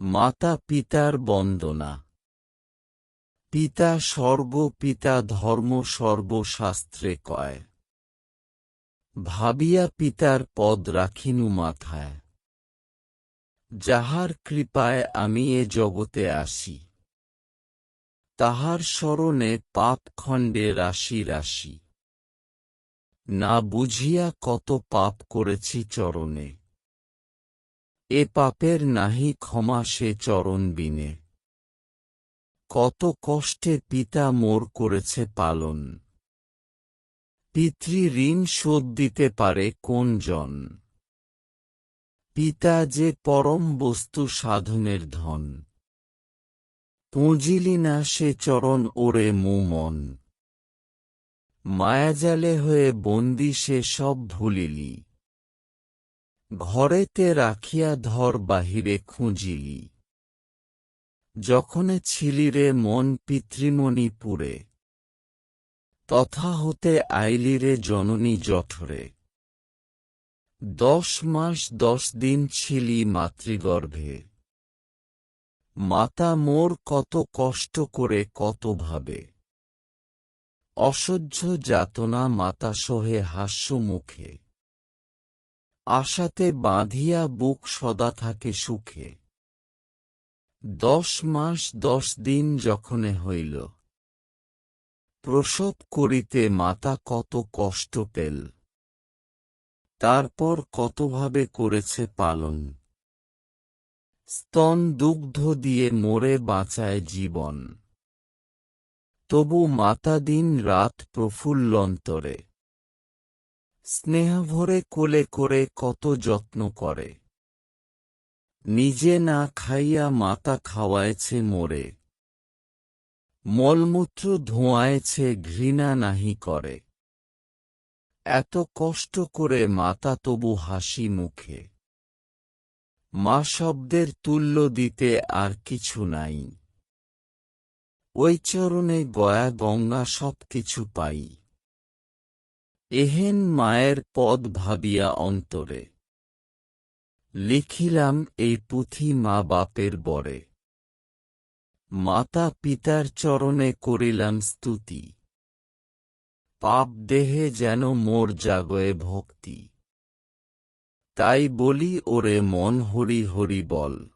মাতা পিতার বন্দনা। পিতা স্বর্গ পিতা ধর্ম সর্বশাস্ত্রে কয়। ভাবিয়া পিতার পদ রাখিনু মাথায়। যাহার কৃপায় আমি এ জগতে আসি। তাহার স্মরণে পাপ খণ্ডে রাশি রাশি। না বুঝিয়া কত পাপ করেছি চরণে। এ পাপের নাহি ক্ষমা সে চরণ বিনে। কত কষ্টে পিতা মোর করেছে পালন। পিতৃ ঋণ শোধ দিতে পারে কোন জন। পিতা যে পরম বস্তু সাধনের ধন। পুঁজিলি না সে চরণ ওরে মন। মায়াজালে হয়ে বন্দি সে সব ভুলিলি। ঘরেতে রাখিয়া ধর বাহিরে খুঁজিলি। যখনে ছিলিরে মন পিতৃমণিপুরে তথা হতে আইলিরে জননী জঠরে। দশ মাস দশ দিন ছিলি মাতৃগর্ভে। মাতা মোর কত কষ্ট করে কত ভাবে। অসহ্য যাতনা মাতা সোহে হাস্য মুখে আশাতে বাঁধিয়া বুক সদা থাকে সুখে। দশ মাস দশ দিন যখনে হইল। প্রসব করিতে মাতা কত কষ্ট পেল। তারপর কতভাবে করেছে পালন। স্তন দুগ্ধ দিয়ে মোরে বাঁচায় জীবন। তবু মাতা দিন রাত প্রফুল্লন্তরে। স্নেহভরে কোলে করে কত যত্ন করে। নিজে না খাইয়া মাতা খাওয়াইছে মোরে। মলমূত্র ধোঁয়াইছে ঘৃণা নাহি করে। এত কষ্ট করে মাতা তবু হাসি মুখে। মা শব্দের তুল্য দিতে আর কিছু নাই। ওই চরণে গয়া গঙ্গা সব কিছু পাই। এহেন মায়ের পদ ভাবিয়া অন্তরে। লিখিলাম এই পুঁথি মা বাপের বরে। মাতা পিতার চরণে করিলাম স্তুতি। পাপ দেহে যেন মোর জাগয়ে ভক্তি। তাই বলি ওরে মন হরি হরি বল।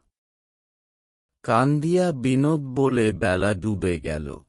কান্দিয়া বিনোদ বলে বেলা ডুবে গেল।